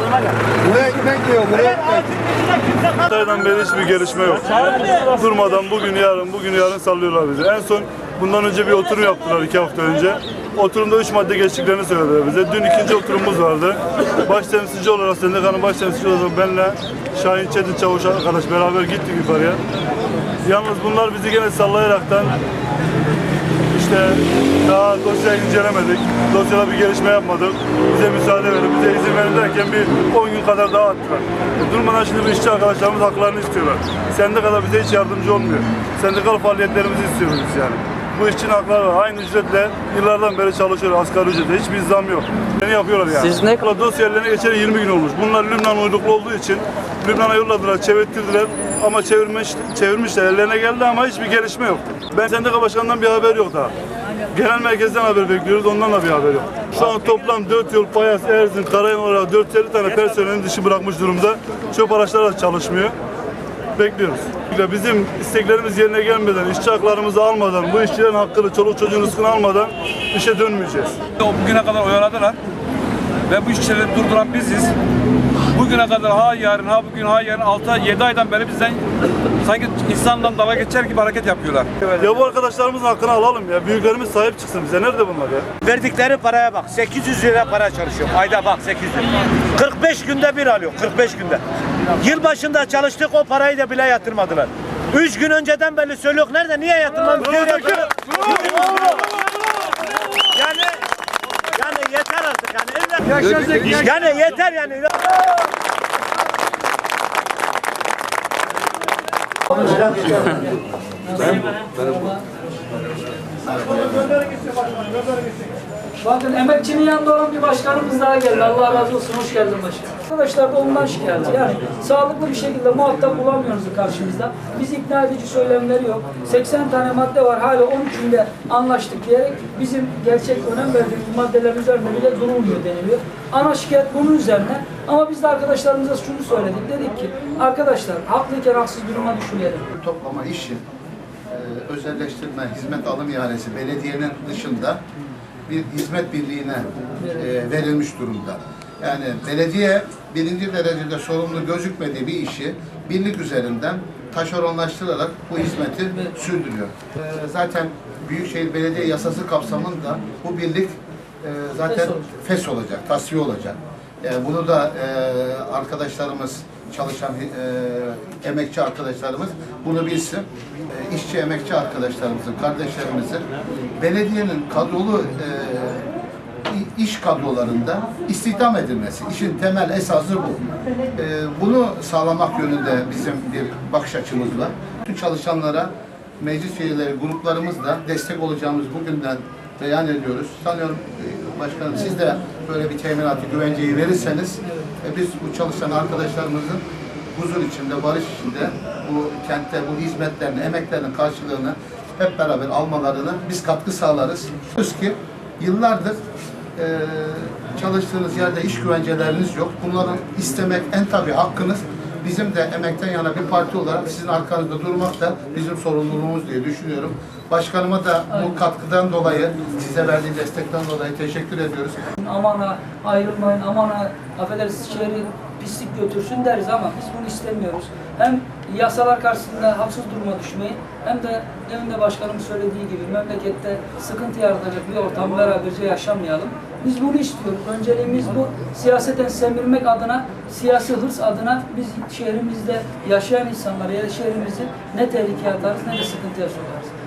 yanıma gel. Buraya ekmek diyor, buraya ekmek. aydan beri hiçbir gelişme yok. Durmadan bugün yarın, bugün yarın sallıyorlar bizi. En son bundan önce bir oturum yaptılar iki hafta önce. Oturumda üç madde geçtiklerini söylediler bize. Dün ikinci oturumumuz vardı. Baş temsilci olarak, sendikanın baş temsilci olarak benle Şahin Çetin Çavuş arkadaş beraber gittik yukarıya. Yalnız bunlar bizi gene sallayaraktan işte daha dosyayı incelemedik. Dosyada bir gelişme yapmadık. Bize müsaade verin, bize izin verin derken bir 10 gün kadar daha attılar. E, durmadan şimdi bu işçi arkadaşlarımız haklarını istiyorlar. Sendikada bize hiç yardımcı olmuyor. Sendikal faaliyetlerimizi istiyoruz yani. Bu işçinin hakları var. Aynı ücretle yıllardan beri çalışıyor asgari ücretle. Hiçbir zam yok. Beni yapıyorlar yani. Siz ne- Dosya ellerine geçeli 20 gün olmuş. Bunlar Lübnan uyruklu olduğu için Lübnan'a yolladılar, çevirttirdiler. Ama çevirmiş, çevirmişler, ellerine geldi ama hiçbir gelişme yok. Ben sendika başkanından bir haber yok daha. Genel merkezden haber bekliyoruz, ondan da bir haber yok. Şu an toplam 4 yol, Payas, Erzin, Karayel olarak 450 tane personelin dışı bırakmış durumda. Çöp araçları da çalışmıyor. Bekliyoruz. Bizim isteklerimiz yerine gelmeden, işçi haklarımızı almadan, bu işçilerin hakkını, çoluk çocuğun rızkını almadan işe dönmeyeceğiz. Bugüne kadar oyaladılar ve bu işçileri durduran biziz. Bugüne kadar ha yarın ha bugün ha yarın 6-7 aydan beri bizden sanki insandan dalga geçer gibi hareket yapıyorlar. Ya bu arkadaşlarımızın hakkını alalım ya. Büyüklerimiz sahip çıksın bize. Nerede bunlar ya? Verdikleri paraya bak. 800 lira para çalışıyor. Ayda bak 800 lira. 45 günde bir alıyor. 45 günde. Yıl başında çalıştık o parayı da bile yatırmadılar. 3 gün önceden belli söylüyor. Nerede? Niye yatırmamış? Niye yatırmamış? Yani yani yeter artık yani. Yani yeter yani. Bakın emekçinin yanında olan bir başkanımız daha geldi. Allah razı olsun. Hoş geldin başkanım. Arkadaşlar da ondan şikayetçi. Yani sağlıklı bir şekilde muhatap bulamıyoruz karşımızda. Biz ikna edici söylemleri yok. 80 tane madde var. Hala 13'ünde anlaştık diyerek bizim gerçek önem verdiğimiz maddelerin üzerinde bile durulmuyor deniliyor. Ana şikayet bunun üzerine. Ama biz de arkadaşlarımıza şunu söyledik. Dedik ki arkadaşlar haklıyken haksız duruma düşmeyelim. Toplama işi, e, özelleştirme, hizmet alım ihalesi belediyenin dışında bir hizmet birliğine e, verilmiş durumda. Yani belediye birinci derecede sorumlu gözükmediği bir işi birlik üzerinden taşeronlaştırarak bu hizmeti sürdürüyor. E, zaten Büyükşehir Belediye Yasası kapsamında bu birlik e, zaten Fes olacak. tasfiye olacak. E, bunu da e, arkadaşlarımız, çalışan e, emekçi arkadaşlarımız bunu bilsin. E, işçi emekçi arkadaşlarımızın, kardeşlerimizin belediyenin kadrolu e, iş kadrolarında istihdam edilmesi. İşin temel esası bu. E, bunu sağlamak yönünde bizim bir bakış açımız var. Bütün çalışanlara meclis üyeleri gruplarımızla destek olacağımız bugünden beyan ediyoruz. Sanıyorum e, başkanım siz de böyle bir teminatı, güvenceyi verirseniz e, biz bu çalışan arkadaşlarımızın huzur içinde, barış içinde bu kentte bu hizmetlerin, emeklerinin karşılığını hep beraber almalarını biz katkı sağlarız. Diyoruz ki yıllardır e, çalıştığınız yerde iş güvenceleriniz yok. Bunları istemek en tabii hakkınız. Bizim de emekten yana bir parti olarak sizin arkanızda durmak da bizim sorumluluğumuz diye düşünüyorum. Başkanıma da bu katkıdan dolayı, size verdiği destekten dolayı teşekkür ediyoruz. Aman ha ayrılmayın, aman ha affedersiniz şehri pislik götürsün deriz ama biz bunu istemiyoruz. Hem yasalar karşısında haksız duruma düşmeyin hem de demin de başkanım söylediği gibi memlekette sıkıntı yaratacak bir ortam beraberce yaşamayalım. Biz bunu istiyoruz. Önceliğimiz bu. Siyaseten semirmek adına, siyasi hırs adına biz şehrimizde yaşayan insanları ya da şehrimizi ne tehlikeye atarız ne de sıkıntıya sokarız.